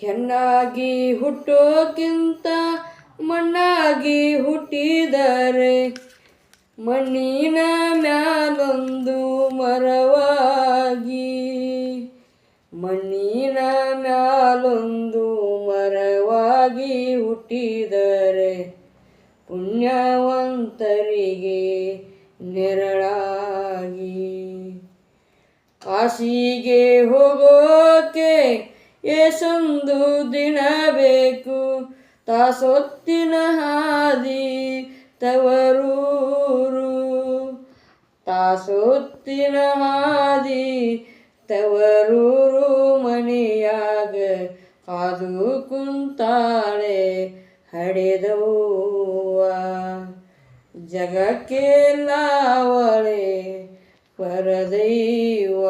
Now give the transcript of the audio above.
ಹೆಣ್ಣಾಗಿ ಹುಟ್ಟೋಕ್ಕಿಂತ ಮಣ್ಣಾಗಿ ಹುಟ್ಟಿದರೆ ಮಣ್ಣಿನ ಮ್ಯಾಲೊಂದು ಮರವಾಗಿ, ಮಣ್ಣಿನ ಮ್ಯಾಲೊಂದು ಮರವಾಗಿ ಹುಟ್ಟಿದರೆ ಪುಣ್ಯವಂತರಿಗೆ ನೆರಳಾಗಿ. ಕಾಶಿಗೆ ಹೋಗೋಕೆ ಎಷ್ಟೊಂದು ದಿನ ಬೇಕು. ತಾಸೊತ್ತಿನ ಹಾದಿ ತವರೂರು. ತಾಸೊತ್ತಿನ ಹಾದಿ ತವರೂರು ಮನೆಯಾಗ ಕಾದು ಕುಂತಾಳೆ ಹಡೆದವ್ವ. ಜಗಕ್ಕೆಲ್ಲ ಅವಳೆ ಪರದೈವ.